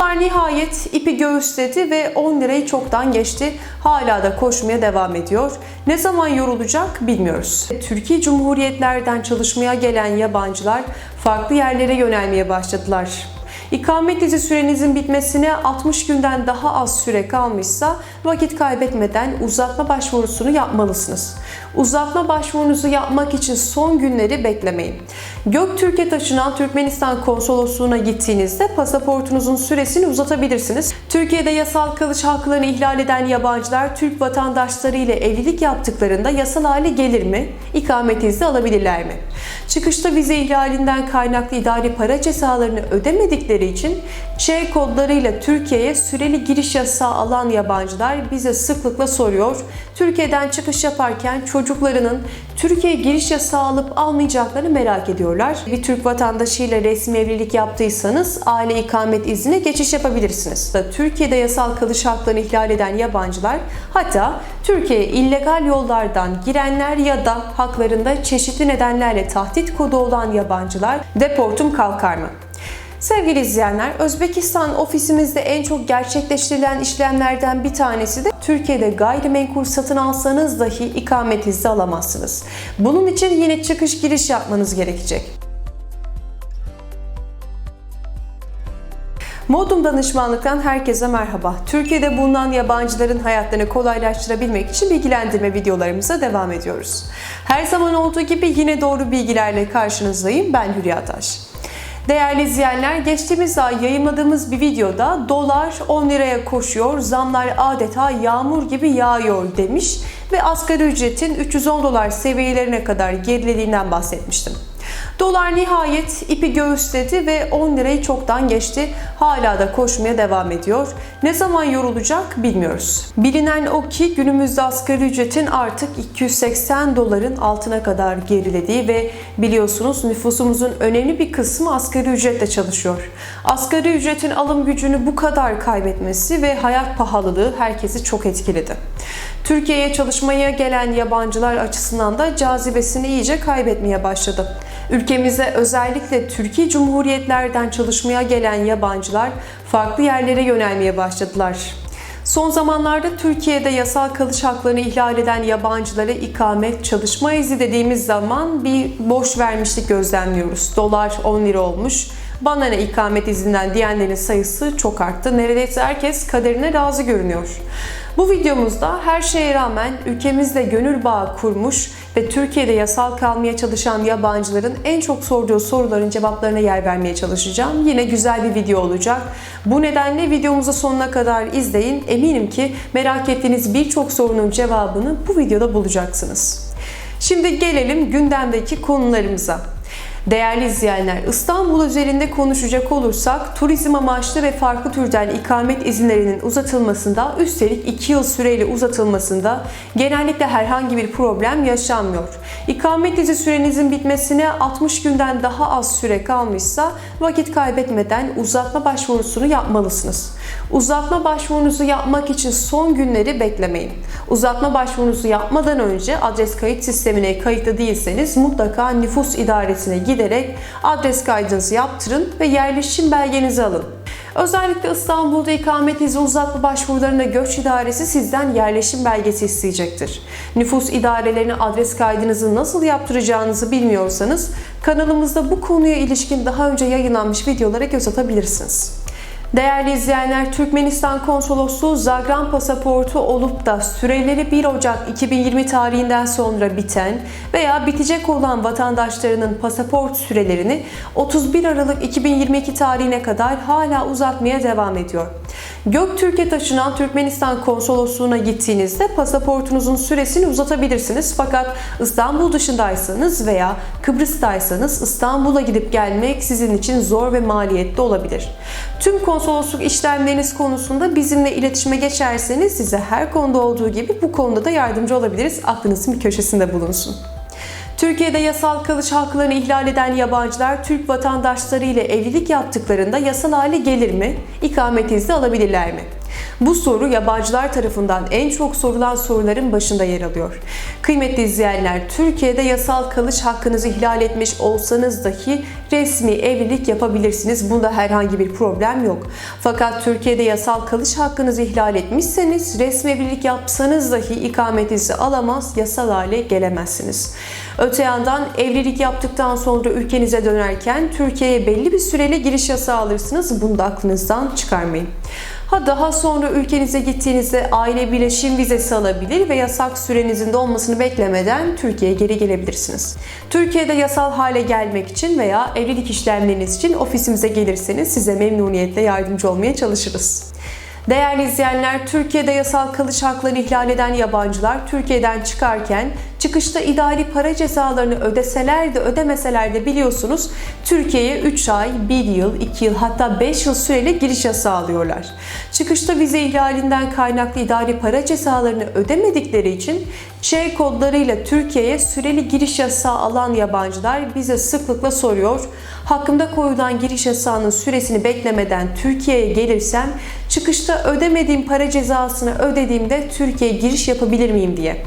Dolar nihayet ipi göğüsledi ve 10 lirayı çoktan geçti. Hala da koşmaya devam ediyor. Ne zaman yorulacak bilmiyoruz. Türkiye Cumhuriyetlerden çalışmaya gelen yabancılar farklı yerlere yönelmeye başladılar. İkamet izni sürenizin bitmesine 60 günden daha az süre kalmışsa vakit kaybetmeden uzatma başvurusunu yapmalısınız. Uzatma başvurunuzu yapmak için son günleri beklemeyin. Göktürk'e taşınan Türkmenistan konsolosluğuna gittiğinizde pasaportunuzun süresini uzatabilirsiniz. Türkiye'de yasal kalış haklarını ihlal eden yabancılar Türk vatandaşları ile evlilik yaptıklarında yasal hale gelir mi? İkamet izni alabilirler mi? Çıkışta vize ihlalinden kaynaklı idari para cezalarını ödemedikleri için Ç kodlarıyla Türkiye'ye süreli giriş yasağı alan yabancılar bize sıklıkla soruyor. Türkiye'den çıkış yaparken çocuklarının Türkiye'ye giriş yasağı alıp almayacaklarını merak ediyorlar. Bir Türk vatandaşıyla resmi evlilik yaptıysanız aile ikamet iznine geçiş yapabilirsiniz. Türkiye'de yasal kalış haklarını ihlal eden yabancılar hatta Türkiye'ye illegal yollardan girenler ya da haklarında çeşitli nedenlerle tahdit kodu olan yabancılar deportum kalkar mı? Sevgili izleyenler, Özbekistan ofisimizde en çok gerçekleştirilen işlemlerden bir tanesi de Türkiye'de gayrimenkul satın alsanız dahi ikamet izni alamazsınız. Bunun için yine çıkış giriş yapmanız gerekecek. Modum danışmanlıktan herkese merhaba. Türkiye'de bulunan yabancıların hayatlarını kolaylaştırabilmek için bilgilendirme videolarımıza devam ediyoruz. Her zaman olduğu gibi yine doğru bilgilerle karşınızdayım. Ben Hülya Taş. Değerli izleyenler, geçtiğimiz ay yayınladığımız bir videoda dolar 10 liraya koşuyor, zamlar adeta yağmur gibi yağıyor demiş ve asgari ücretin 310 dolar seviyelerine kadar gerilediğinden bahsetmiştim. Dolar nihayet ipi göğüsledi ve 10 lirayı çoktan geçti. Hala da koşmaya devam ediyor. Ne zaman yorulacak bilmiyoruz. Bilinen o ki günümüzde asgari ücretin artık 280 doların altına kadar gerilediği ve biliyorsunuz nüfusumuzun önemli bir kısmı asgari ücretle çalışıyor. Asgari ücretin alım gücünü bu kadar kaybetmesi ve hayat pahalılığı herkesi çok etkiledi. Türkiye'ye çalışmaya gelen yabancılar açısından da cazibesini iyice kaybetmeye başladı. Ülkemize özellikle Türkiye Cumhuriyetlerden çalışmaya gelen yabancılar farklı yerlere yönelmeye başladılar. Son zamanlarda Türkiye'de yasal kalış haklarını ihlal eden yabancılara ikamet, çalışma izni dediğimiz zaman bir boş vermişlik gözlemliyoruz. Dolar 10 lira olmuş. Bana ne ikamet izinden diyenlerin sayısı çok arttı. Neredeyse herkes kaderine razı görünüyor. Bu videomuzda her şeye rağmen ülkemizle gönül bağı kurmuş ve Türkiye'de yasal kalmaya çalışan yabancıların en çok sorduğu soruların cevaplarına yer vermeye çalışacağım. Yine güzel bir video olacak. Bu nedenle videomuzu sonuna kadar izleyin. Eminim ki merak ettiğiniz birçok sorunun cevabını bu videoda bulacaksınız. Şimdi gelelim gündemdeki konularımıza. Değerli izleyenler, İstanbul üzerinde konuşacak olursak turizm amaçlı ve farklı türden ikamet izinlerinin uzatılmasında üstelik 2 yıl süreyle uzatılmasında genellikle herhangi bir problem yaşanmıyor. İkamet izni sürenizin bitmesine 60 günden daha az süre kalmışsa vakit kaybetmeden uzatma başvurusunu yapmalısınız. Uzatma başvurunuzu yapmak için son günleri beklemeyin. Uzatma başvurunuzu yapmadan önce adres kayıt sistemine kayıtlı değilseniz mutlaka nüfus idaresine giderek adres kaydınızı yaptırın ve yerleşim belgenizi alın. Özellikle İstanbul'da ikamet izni uzatma başvurularında göç idaresi sizden yerleşim belgesi isteyecektir. Nüfus idarelerine adres kaydınızı nasıl yaptıracağınızı bilmiyorsanız kanalımızda bu konuya ilişkin daha önce yayınlanmış videolara göz atabilirsiniz. Değerli izleyenler, Türkmenistan Konsolosluğu Zagran pasaportu olup da süreleri 1 Ocak 2020 tarihinden sonra biten veya bitecek olan vatandaşlarının pasaport sürelerini 31 Aralık 2022 tarihine kadar hala uzatmaya devam ediyor. Göktürk'e taşınan Türkmenistan konsolosluğuna gittiğinizde pasaportunuzun süresini uzatabilirsiniz. Fakat İstanbul dışındaysanız veya Kıbrıs'taysanız İstanbul'a gidip gelmek sizin için zor ve maliyetli olabilir. Tüm konsolosluk işlemleriniz konusunda bizimle iletişime geçerseniz size her konuda olduğu gibi bu konuda da yardımcı olabiliriz. Aklınızın bir köşesinde bulunsun. Türkiye'de yasal kalış haklarını ihlal eden yabancılar Türk vatandaşları ile evlilik yaptıklarında yasal hale gelir mi? İkamet izni alabilirler mi? Bu soru yabancılar tarafından en çok sorulan soruların başında yer alıyor. Kıymetli izleyenler, Türkiye'de yasal kalış hakkınızı ihlal etmiş olsanız dahi resmi evlilik yapabilirsiniz. Bunda herhangi bir problem yok. Fakat Türkiye'de yasal kalış hakkınızı ihlal etmişseniz resmi evlilik yapsanız dahi ikametinizi alamaz, yasal hale gelemezsiniz. Öte yandan evlilik yaptıktan sonra ülkenize dönerken Türkiye'ye belli bir süreli giriş yasağı alırsınız. Bunu da aklınızdan çıkarmayın. Ha daha sonra ülkenize gittiğinizde aile birleşim vizesi alabilir ve yasak sürenizin dolmasını beklemeden Türkiye'ye geri gelebilirsiniz. Türkiye'de yasal hale gelmek için veya evlilik işlemleriniz için ofisimize gelirseniz size memnuniyetle yardımcı olmaya çalışırız. Değerli izleyenler, Türkiye'de yasal kalış haklarını ihlal eden yabancılar Türkiye'den çıkarken çıkışta idari para cezalarını ödeseler de ödemeseler de biliyorsunuz Türkiye'ye 3 ay, 1 yıl, 2 yıl hatta 5 yıl süreyle giriş yasağı alıyorlar. Çıkışta vize ihlalinden kaynaklı idari para cezalarını ödemedikleri için Ç kodlarıyla Türkiye'ye süreli giriş yasağı alan yabancılar bize sıklıkla soruyor. Hakkımda koyulan giriş yasağının süresini beklemeden Türkiye'ye gelirsem çıkışta ödemediğim para cezasını ödediğimde Türkiye'ye giriş yapabilir miyim diye.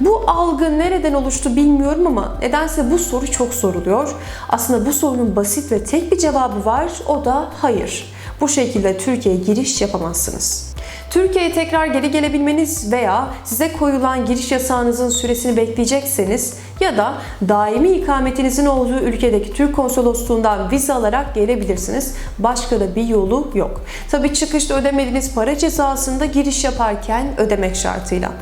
Bu algı nereden oluştu bilmiyorum ama nedense bu soru çok soruluyor. Aslında bu sorunun basit ve tek bir cevabı var. O da hayır. Bu şekilde Türkiye'ye giriş yapamazsınız. Türkiye'ye tekrar geri gelebilmeniz veya size koyulan giriş yasağınızın süresini bekleyecekseniz ya da daimi ikametinizin olduğu ülkedeki Türk konsolosluğundan vize alarak gelebilirsiniz. Başka da bir yolu yok. Tabi çıkışta ödemediğiniz para cezasını da giriş yaparken ödemek şartıyla.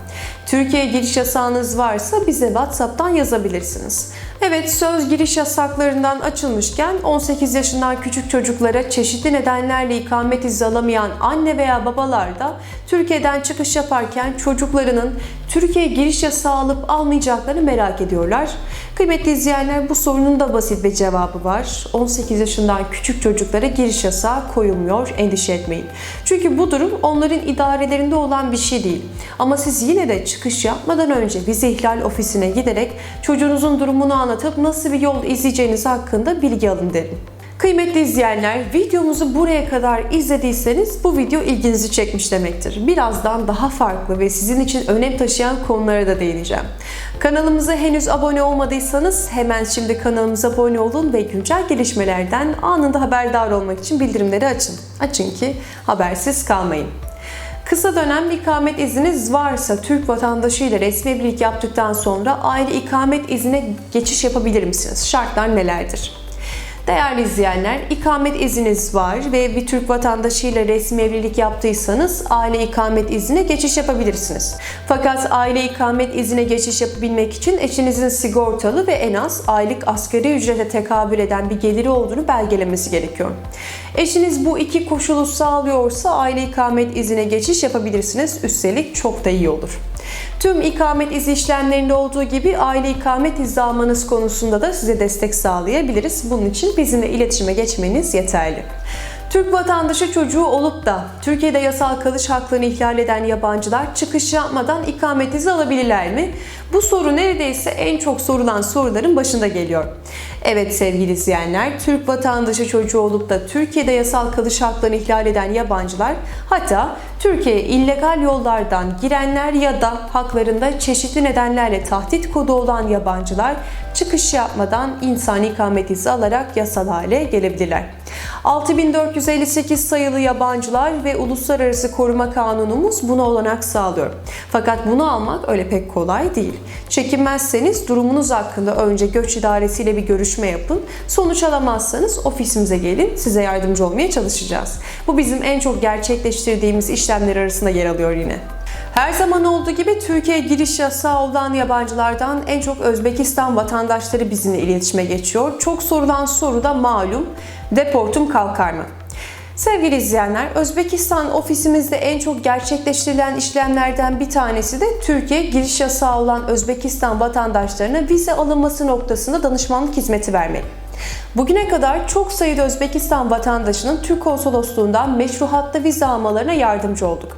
Türkiye'ye giriş yasağınız varsa bize WhatsApp'tan yazabilirsiniz. Evet söz giriş yasaklarından açılmışken 18 yaşından küçük çocuklara çeşitli nedenlerle ikamet izni alamayan anne veya babalar da Türkiye'den çıkış yaparken çocuklarının Türkiye'ye giriş yasağı alıp almayacaklarını merak ediyorlar. Kıymetli izleyenler bu sorunun da basit bir cevabı var. 18 yaşından küçük çocuklara giriş yasağı koyulmuyor. Endişe etmeyin. Çünkü bu durum onların idarelerinde olan bir şey değil. Ama siz yine de çıkış yapmadan önce vize ihlal ofisine giderek çocuğunuzun durumunu anlatıp nasıl bir yol izleyeceğiniz hakkında bilgi alın derim. Kıymetli izleyenler, videomuzu buraya kadar izlediyseniz bu video ilginizi çekmiş demektir. Birazdan daha farklı ve sizin için önem taşıyan konulara da değineceğim. Kanalımıza henüz abone olmadıysanız hemen şimdi kanalımıza abone olun ve güncel gelişmelerden anında haberdar olmak için bildirimleri açın. Açın ki habersiz kalmayın. Kısa dönem ikamet izniniz varsa Türk vatandaşı ile resmi evlilik yaptıktan sonra aile ikamet iznine geçiş yapabilir misiniz? Şartlar nelerdir? Değerli izleyenler, ikamet izniniz var ve bir Türk vatandaşıyla resmi evlilik yaptıysanız aile ikamet iznine geçiş yapabilirsiniz. Fakat aile ikamet iznine geçiş yapabilmek için eşinizin sigortalı ve en az aylık asgari ücrete tekabül eden bir geliri olduğunu belgelemesi gerekiyor. Eşiniz bu iki koşulu sağlıyorsa aile ikamet iznine geçiş yapabilirsiniz. Üstelik çok da iyi olur. Tüm ikamet izi işlemlerinde olduğu gibi aile ikamet izni almanız konusunda da size destek sağlayabiliriz. Bunun için bizimle iletişime geçmeniz yeterli. Türk vatandaşı çocuğu olup da Türkiye'de yasal kalış haklarını ihlal eden yabancılar çıkış yapmadan ikamet izi alabilirler mi? Bu soru neredeyse en çok sorulan soruların başında geliyor. Evet sevgili izleyenler, Türk vatandaşı çocuğu olup da Türkiye'de yasal kalış haklarını ihlal eden yabancılar, hatta Türkiye'ye illegal yollardan girenler ya da haklarında çeşitli nedenlerle tahdit kodu olan yabancılar çıkış yapmadan insani ikamet izi alarak yasal hale gelebilirler. 6458 sayılı yabancılar ve uluslararası koruma kanunumuz buna olanak sağlıyor. Fakat bunu almak öyle pek kolay değil. Çekinmezseniz durumunuz hakkında önce göç idaresiyle bir görüşme yapın. Sonuç alamazsanız ofisimize gelin. Size yardımcı olmaya çalışacağız. Bu bizim en çok gerçekleştirdiğimiz işlemler arasında yer alıyor yine. Her zaman olduğu gibi Türkiye giriş yasağı olan yabancılardan en çok Özbekistan vatandaşları bizimle iletişime geçiyor. Çok sorulan soru da malum. Deportum kalkar mı? Sevgili izleyenler, Özbekistan ofisimizde en çok gerçekleştirilen işlemlerden bir tanesi de Türkiye giriş yasağı olan Özbekistan vatandaşlarına vize alınması noktasında danışmanlık hizmeti vermek. Bugüne kadar çok sayıda Özbekistan vatandaşının Türk konsolosluğundan meşruhatlı vize almalarına yardımcı olduk.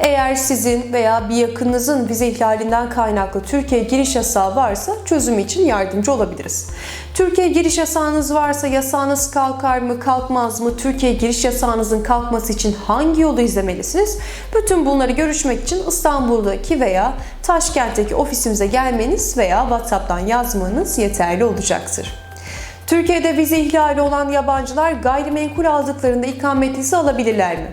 Eğer sizin veya bir yakınınızın vize ihlalinden kaynaklı Türkiye giriş yasağı varsa çözümü için yardımcı olabiliriz. Türkiye giriş yasağınız varsa yasağınız kalkar mı kalkmaz mı? Türkiye giriş yasağınızın kalkması için hangi yolu izlemelisiniz? Bütün bunları görüşmek için İstanbul'daki veya Taşkent'teki ofisimize gelmeniz veya WhatsApp'tan yazmanız yeterli olacaktır. Türkiye'de vize ihlali olan yabancılar gayrimenkul aldıklarında ikamet izni alabilirler mi?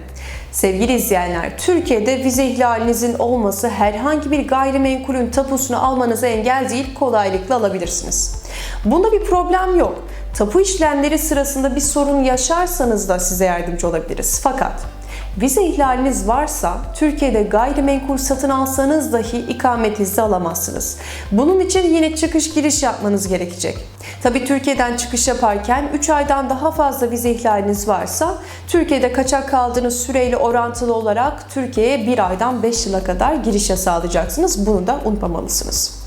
Sevgili izleyenler, Türkiye'de vize ihlalinizin olması herhangi bir gayrimenkulün tapusunu almanıza engel değil, kolaylıkla alabilirsiniz. Bunda bir problem yok. Tapu işlemleri sırasında bir sorun yaşarsanız da size yardımcı olabiliriz. Fakat Vize ihlaliniz varsa Türkiye'de gayrimenkul satın alsanız dahi ikamet izni alamazsınız. Bunun için yine çıkış giriş yapmanız gerekecek. Tabi Türkiye'den çıkış yaparken 3 aydan daha fazla vize ihlaliniz varsa Türkiye'de kaçak kaldığınız süreyle orantılı olarak Türkiye'ye 1 aydan 5 yıla kadar giriş yasağı alacaksınız. Bunu da unutmamalısınız.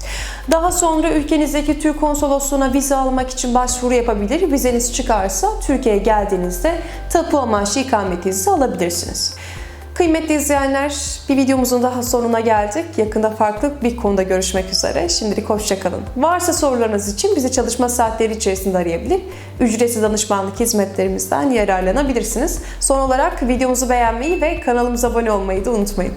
Daha sonra ülkenizdeki Türk konsolosluğuna vize almak için başvuru yapabilir. Vizeniz çıkarsa Türkiye'ye geldiğinizde tapu amaçlı ikamet izni alabilirsiniz. Kıymetli izleyenler, bir videomuzun daha sonuna geldik. Yakında farklı bir konuda görüşmek üzere. Şimdilik hoşçakalın. Varsa sorularınız için bizi çalışma saatleri içerisinde arayabilir. Ücretsiz danışmanlık hizmetlerimizden yararlanabilirsiniz. Son olarak videomuzu beğenmeyi ve kanalımıza abone olmayı da unutmayın.